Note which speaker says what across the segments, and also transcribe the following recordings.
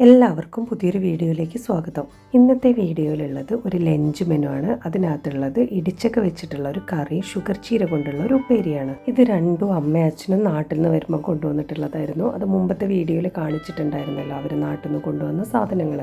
Speaker 1: എല്ലാവർക്കും പുതിയൊരു വീഡിയോയിലേക്ക് സ്വാഗതം. ഇന്നത്തെ വീഡിയോയിലുള്ളത് ഒരു ലഞ്ച് മെനു ആണ്. അതിനകത്തുള്ളത് ഇടിച്ചൊക്കെ വെച്ചിട്ടുള്ള ഒരു കറി ഷുഗർ ചീര കൊണ്ടുള്ള ഒരു ഉപ്പേരിയാണ്. ഇത് രണ്ടും അമ്മ അച്ഛനും നാട്ടിൽ നിന്ന് വരുമ്പോൾ കൊണ്ടുവന്നിട്ടുള്ളതായിരുന്നു. അത് മുമ്പത്തെ വീഡിയോയിൽ കാണിച്ചിട്ടുണ്ടായിരുന്നല്ലോ അവർ നാട്ടിൽ നിന്ന് കൊണ്ടുവന്ന സാധനങ്ങൾ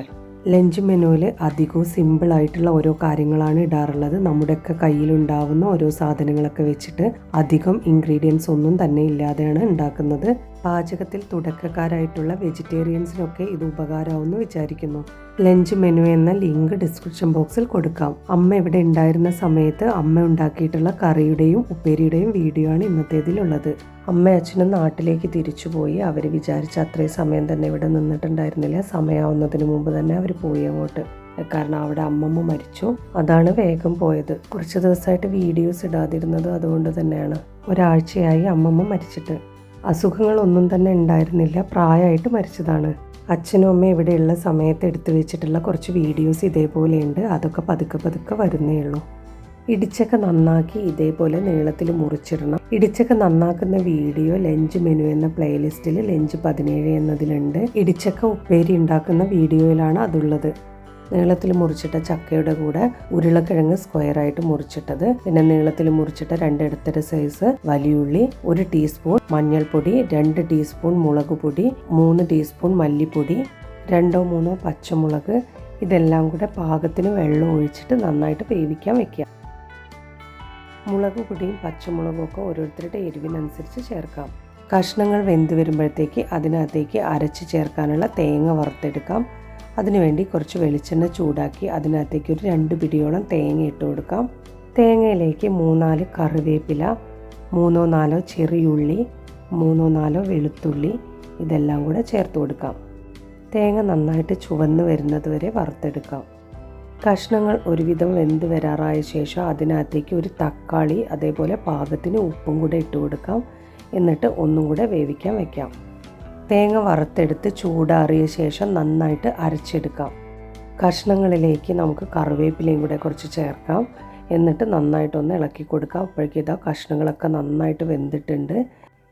Speaker 1: ലഞ്ച് മെനുവിൽ അധികവും സിമ്പിളായിട്ടുള്ള ഓരോ കാര്യങ്ങളാണ് ഇടാറുള്ളത്. നമ്മുടെയൊക്കെ കയ്യിലുണ്ടാവുന്ന ഓരോ സാധനങ്ങളൊക്കെ വെച്ചിട്ട് അധികം ഇൻഗ്രീഡിയൻസ് ഒന്നും തന്നെ ഇല്ലാതെയാണ് ഉണ്ടാക്കുന്നത്. പാചകത്തിൽ തുടക്കക്കാരായിട്ടുള്ള വെജിറ്റേറിയൻസിനൊക്കെ ഇത് ഉപകാരമാവുമെന്ന് വിചാരിക്കുന്നു. ലഞ്ച് മെനു എന്ന ലിങ്ക് ഡിസ്ക്രിപ്ഷൻ ബോക്സിൽ കൊടുക്കാം. അമ്മ ഇവിടെ ഉണ്ടായിരുന്ന സമയത്ത് അമ്മ ഉണ്ടാക്കിയിട്ടുള്ള കറിയുടെയും ഉപ്പേരിയുടെയും വീഡിയോ ആണ് ഇന്നത്തേതിലുള്ളത്. അമ്മ അച്ഛനും നാട്ടിലേക്ക് തിരിച്ചുപോയി അവർ വിചാരിച്ച അത്രയും സമയം തന്നെ ഇവിടെ നിന്നിട്ടുണ്ടായിരുന്നില്ല. സമയമാവുന്നതിന് മുമ്പ് തന്നെ അവർ പോയി അങ്ങോട്ട്. കാരണം അവിടെ അമ്മമ്മ മരിച്ചു. അതാണ് വേഗം പോയത്. കുറച്ച് ദിവസമായിട്ട് വീഡിയോസ് ഇടാതിരുന്നത് അതുകൊണ്ട് തന്നെയാണ്. ഒരാഴ്ചയായി അമ്മമ്മ മരിച്ചിട്ട്. അസുഖങ്ങളൊന്നും തന്നെ ഉണ്ടായിരുന്നില്ല. പ്രായമായിട്ട് മരിച്ചതാണ്. അച്ഛനും അമ്മയും ഇവിടെയുള്ള സമയത്ത് എടുത്തു വെച്ചിട്ടുള്ള കുറച്ച് വീഡിയോസ് ഇതേപോലെയുണ്ട്. അതൊക്കെ പതുക്കെ പതുക്കെ വരുന്നേ ഉള്ളൂ. ഇടിച്ചക്ക നന്നാക്കി ഇതേപോലെ നീളത്തിൽ മുറിച്ചിടണം. ഇടിച്ചക്ക നന്നാക്കുന്ന വീഡിയോ ലഞ്ച് മെനു എന്ന പ്ലേലിസ്റ്റിൽ ലഞ്ച് പതിനേഴ് എന്നതിലുണ്ട്. ഇടിച്ചക്ക ഉപ്പേരി ഉണ്ടാക്കുന്ന വീഡിയോയിലാണ് അതുള്ളത്. നീളത്തിൽ മുറിച്ചിട്ട ചക്കയുടെ കൂടെ ഉരുളക്കിഴങ്ങ് സ്ക്വയറായിട്ട് മുറിച്ചിട്ടത്. പിന്നെ നീളത്തിൽ മുറിച്ചിട്ട രണ്ടിടത്തര സൈസ് വലിയുള്ളി ഒരു ടീസ്പൂൺ മഞ്ഞൾപ്പൊടി രണ്ട് ടീസ്പൂൺ മുളക് പൊടി മൂന്ന് ടീസ്പൂൺ മല്ലിപ്പൊടി രണ്ടോ മൂന്നോ പച്ചമുളക്. ഇതെല്ലാം കൂടെ പാകത്തിന് വെള്ളം ഒഴിച്ചിട്ട് നന്നായിട്ട് വേവിക്കാൻ വെക്കുക. മുളക് പൊടിയും പച്ചമുളകും ഒക്കെ ഓരോരുത്തരുടെ എരിവിനനുസരിച്ച് ചേർക്കാം. കഷ്ണങ്ങൾ വെന്ത് വരുമ്പോഴത്തേക്ക് അതിനകത്തേക്ക് അരച്ച് ചേർക്കാനുള്ള തേങ്ങ വറുത്തെടുക്കാം. അതിനുവേണ്ടി കുറച്ച് വെളിച്ചെണ്ണ ചൂടാക്കി അതിനകത്തേക്ക് ഒരു രണ്ട് പിടിയോളം തേങ്ങ ഇട്ട് കൊടുക്കാം. തേങ്ങയിലേക്ക് മൂന്നാൽ കറിവേപ്പില മൂന്നോ നാലോ ചെറിയുള്ളി മൂന്നോ നാലോ വെളുത്തുള്ളി ഇതെല്ലാം കൂടെ ചേർത്ത് കൊടുക്കാം. തേങ്ങ നന്നായിട്ട് ചുവന്ന് വരുന്നത് വരെ വറുത്തെടുക്കാം. കഷ്ണങ്ങൾ ഒരുവിധം വെന്ത് വരാറായ ശേഷം അതിനകത്തേക്ക് ഒരു തക്കാളി അതേപോലെ പാകത്തിന് ഉപ്പും കൂടെ ഇട്ട് കൊടുക്കാം. എന്നിട്ട് ഒന്നും കൂടെ വേവിക്കാൻ വെക്കാം. തേങ്ങ വറുത്തെടുത്ത് ചൂടാറിയ ശേഷം നന്നായിട്ട് അരച്ചെടുക്കാം. കഷ്ണങ്ങളിലേക്ക് നമുക്ക് കറിവേപ്പിലയും കൂടെ കുറച്ച് ചേർക്കാം. എന്നിട്ട് നന്നായിട്ടൊന്ന് ഇളക്കി കൊടുക്കാം. അപ്പോഴേക്കും ഇതാ കഷ്ണങ്ങളൊക്കെ നന്നായിട്ട് വെന്തിട്ടുണ്ട്.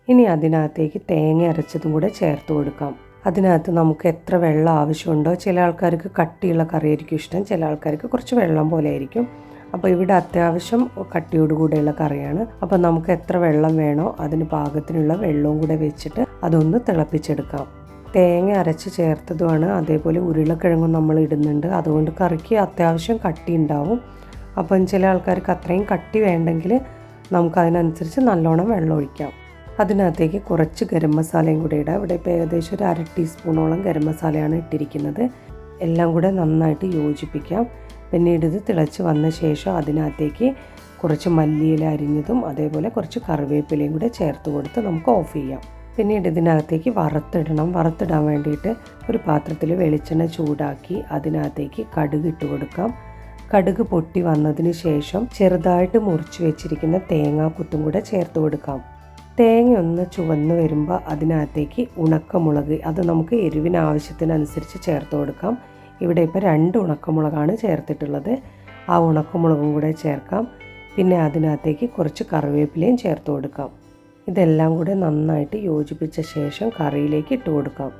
Speaker 1: ഇനി അതിനകത്തേക്ക് തേങ്ങ അരച്ചതും കൂടെ ചേർത്ത് കൊടുക്കാം. അതിനകത്ത് നമുക്ക് എത്ര വെള്ളം ആവശ്യമുണ്ടോ? ചില ആൾക്കാർക്ക് കട്ടിയുള്ള കറിയായിരിക്കും ഇഷ്ടം. ചില ആൾക്കാർക്ക് കുറച്ച് വെള്ളം പോലെ ആയിരിക്കും. അപ്പോൾ ഇവിടെ അത്യാവശ്യം കട്ടിയോടുകൂടെയുള്ള കറിയാണ്. അപ്പോൾ നമുക്ക് എത്ര വെള്ളം വേണോ അതിന് പാകത്തിനുള്ള വെള്ളവും കൂടെ വെച്ചിട്ട് അതൊന്ന് തിളപ്പിച്ചെടുക്കാം. തേങ്ങ അരച്ച് ചേർത്തതുമാണ്. അതേപോലെ ഉരുളക്കിഴങ്ങും നമ്മൾ ഇടുന്നുണ്ട്. അതുകൊണ്ട് കറിക്ക് അത്യാവശ്യം കട്ടി ഉണ്ടാവും. അപ്പം ചില ആൾക്കാർക്ക് അത്രയും കട്ടി വേണ്ടെങ്കിൽ നമുക്കതിനനുസരിച്ച് നല്ലോണം വെള്ളം ഒഴിക്കാം. അതിനകത്തേക്ക് കുറച്ച് ഗരം മസാലയും കൂടെ ഇടാം. ഇവിടെ ഇപ്പോൾ ഏകദേശം ഒരു അര ടീസ്പൂണോളം ഗരം മസാലയാണ് ഇട്ടിരിക്കുന്നത്. എല്ലാം കൂടെ നന്നായിട്ട് യോജിപ്പിക്കാം. പിന്നീട് ഇത് തിളച്ച് വന്ന ശേഷം അതിനകത്തേക്ക് കുറച്ച് മല്ലിയില അരിഞ്ഞതും അതേപോലെ കുറച്ച് കറിവേപ്പിലയും കൂടെ ചേർത്ത് കൊടുത്ത് നമുക്ക് ഓഫ് ചെയ്യാം. പിന്നീട് ഇതിനകത്തേക്ക് വറുത്തിടണം. വറുത്തിടാൻ വേണ്ടിയിട്ട് ഒരു പാത്രത്തിൽ വെളിച്ചെണ്ണ ചൂടാക്കി അതിനകത്തേക്ക് കടുക് ഇട്ട് കൊടുക്കാം. കടുക് പൊട്ടി വന്നതിന് ശേഷം ചെറുതായിട്ട് മുറിച്ച് വെച്ചിരിക്കുന്ന തേങ്ങാക്കുത്തും കൂടെ ചേർത്ത് കൊടുക്കാം. തേങ്ങ ഒന്ന് ചുവന്ന് വരുമ്പോൾ അതിനകത്തേക്ക് ഉണക്കമുളക് അത് നമുക്ക് എരിവിന് ആവശ്യത്തിനനുസരിച്ച് ചേർത്ത് കൊടുക്കാം. ഇവിടെ ഇപ്പോൾ രണ്ട് ഉണക്കമുളകാണ് ചേർത്തിട്ടുള്ളത്. ആ ഉണക്കമുളകും കൂടെ ചേർക്കാം. പിന്നെ അതിനകത്തേക്ക് കുറച്ച് കറിവേപ്പിലയും ചേർത്ത് കൊടുക്കാം. ഇതെല്ലാം കൂടെ നന്നായിട്ട് യോജിപ്പിച്ച ശേഷം കറിയിലേക്ക് ഇട്ട് കൊടുക്കാം.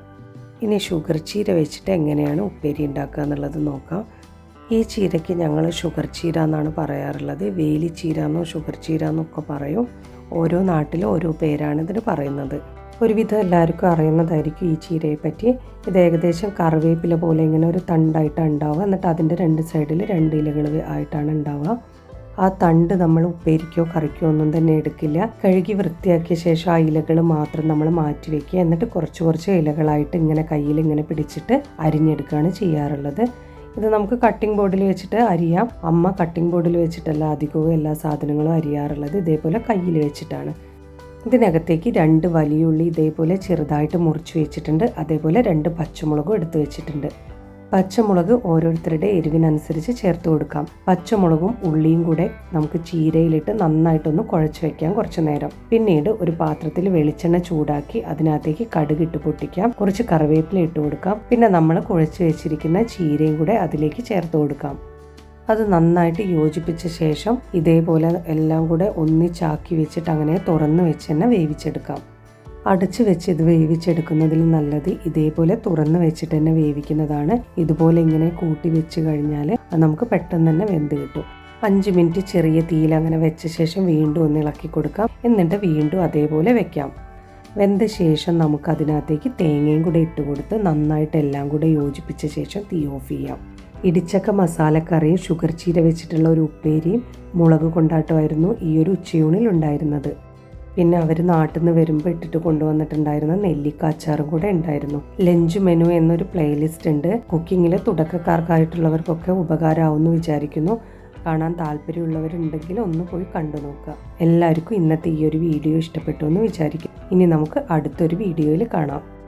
Speaker 1: ഇനി ഷുഗർ ചീര വെച്ചിട്ട് എങ്ങനെയാണ് ഉപ്പേരി ഉണ്ടാക്കുക എന്നുള്ളത് നോക്കാം. ഈ ചീരയ്ക്ക് ഞങ്ങൾ ഷുഗർ ചീര എന്നാണ് പറയാറുള്ളത്. വേലി ചീര എന്നോ ഷുഗർ ചീര എന്നൊക്കെ പറയും. ഓരോ നാട്ടിലും ഓരോ പേരാണ് ഇതിന് പറയുന്നത്. ഒരുവിധം എല്ലാവർക്കും അറിയുന്നതായിരിക്കും ഈ ചീരയെ പറ്റി ഇത് ഏകദേശം കറിവേപ്പില പോലെ ഇങ്ങനെ ഒരു തണ്ടായിട്ടാണ് ഉണ്ടാവുക. എന്നിട്ട് അതിന്റെ രണ്ട് സൈഡിൽ രണ്ട് ഇലകൾ ആയിട്ടാണ് ഉണ്ടാവുക. ആ തണ്ട് നമ്മൾ ഉപ്പേരിക്കോ കറിക്കോ ഒന്നും തന്നെ എടുക്കില്ല. കഴുകി വൃത്തിയാക്കിയ ശേഷം ആ ഇലകൾ മാത്രം നമ്മൾ മാറ്റി വെക്കുക. എന്നിട്ട് കുറച്ച് കുറച്ച് ഇലകളായിട്ട് ഇങ്ങനെ കയ്യിൽ ഇങ്ങനെ പിടിച്ചിട്ട് അരിഞ്ഞെടുക്കുകയാണ് ചെയ്യാറുള്ളത്. ഇത് നമുക്ക് കട്ടിംഗ് ബോർഡിൽ വെച്ചിട്ട് അരിയാം. അമ്മ കട്ടിംഗ് ബോർഡിൽ വെച്ചിട്ടല്ല അധികവും എല്ലാ സാധനങ്ങളും അരിയാറുള്ളത്. ഇതേപോലെ കയ്യിൽ വെച്ചിട്ടാണ്. ഇതിനകത്തേക്ക് രണ്ട് വലിയ ഉള്ളി ഇതേപോലെ ചെറുതായിട്ട് മുറിച്ച് വെച്ചിട്ടുണ്ട്. അതേപോലെ രണ്ട് പച്ചമുളകും എടുത്തു വെച്ചിട്ടുണ്ട്. പച്ചമുളക് ഓരോരുത്തരുടെ എരിവിനനുസരിച്ച് ചേർത്ത് കൊടുക്കാം. പച്ചമുളകും ഉള്ളിയും കൂടെ നമുക്ക് ചീരയിലിട്ട് നന്നായിട്ടൊന്ന് കുഴച്ച് വെക്കാം കുറച്ചു നേരം. പിന്നീട് ഒരു പാത്രത്തിൽ വെളിച്ചെണ്ണ ചൂടാക്കി അതിനകത്തേക്ക് കടുക് ഇട്ട് പൊട്ടിക്കാം. കുറച്ച് കറിവേപ്പില ഇട്ട് കൊടുക്കാം. പിന്നെ നമ്മൾ കുഴച്ച് വെച്ചിരിക്കുന്ന ചീരയും കൂടെ അതിലേക്ക് ചേർത്ത് കൊടുക്കാം. അത് നന്നായിട്ട് യോജിപ്പിച്ച ശേഷം ഇതേപോലെ എല്ലാം കൂടെ ഒന്നിച്ചാക്കി വെച്ചിട്ട് അങ്ങനെ തുറന്ന് വെച്ച് തന്നെ വേവിച്ചെടുക്കാം. അടച്ച് വെച്ച് ഇത് വേവിച്ചെടുക്കുന്നതിൽ നല്ലത് ഇതേപോലെ തുറന്ന് വെച്ചിട്ട് തന്നെ വേവിക്കുന്നതാണ്. ഇതുപോലെ ഇങ്ങനെ കൂട്ടി വെച്ച് കഴിഞ്ഞാൽ നമുക്ക് പെട്ടെന്ന് തന്നെ വെന്ത് കിട്ടും. അഞ്ച് മിനിറ്റ് ചെറിയ തീയിൽ അങ്ങനെ വെച്ച ശേഷം വീണ്ടും ഒന്ന് ഇളക്കി കൊടുക്കാം. എന്നിട്ട് വീണ്ടും അതേപോലെ വെക്കാം. വെന്ത ശേഷം നമുക്ക് അതിനകത്തേക്ക് തേങ്ങയും കൂടെ ഇട്ട് കൊടുത്ത് നന്നായിട്ട് എല്ലാം കൂടെ യോജിപ്പിച്ച ശേഷം തീ ഓഫ് ചെയ്യാം. ഇടിച്ചക്ക മസാലക്കറിയും ഷുഗർ ചീര വെച്ചിട്ടുള്ള ഒരു ഉപ്പേരിയും മുളക് കൊണ്ടാട്ടമായിരുന്നു ഈ ഒരു ഉച്ചയൂണിൽ ഉണ്ടായിരുന്നത്. പിന്നെ അവർ നാട്ടിൽ നിന്ന് വരുമ്പോൾ ഇട്ടിട്ട് കൊണ്ടുവന്നിട്ടുണ്ടായിരുന്ന നെല്ലിക്ക അച്ചാറും കൂടെ ഉണ്ടായിരുന്നു. ലഞ്ച് മെനു എന്നൊരു പ്ലേലിസ്റ്റ് ഉണ്ട്. കുക്കിങ്ങിൽ തുടക്കക്കാർക്കായിട്ടുള്ളവർക്കൊക്കെ ഉപകാരമാവുമെന്ന് വിചാരിക്കുന്നു. കാണാൻ താല്പര്യമുള്ളവരുണ്ടെങ്കിൽ ഒന്ന് പോയി കണ്ടു നോക്കുക. എല്ലാവർക്കും ഇന്നത്തെ ഈ ഒരു വീഡിയോ ഇഷ്ടപ്പെട്ടു എന്ന് വിചാരിക്കും ഇനി നമുക്ക് അടുത്തൊരു വീഡിയോയിൽ കാണാം.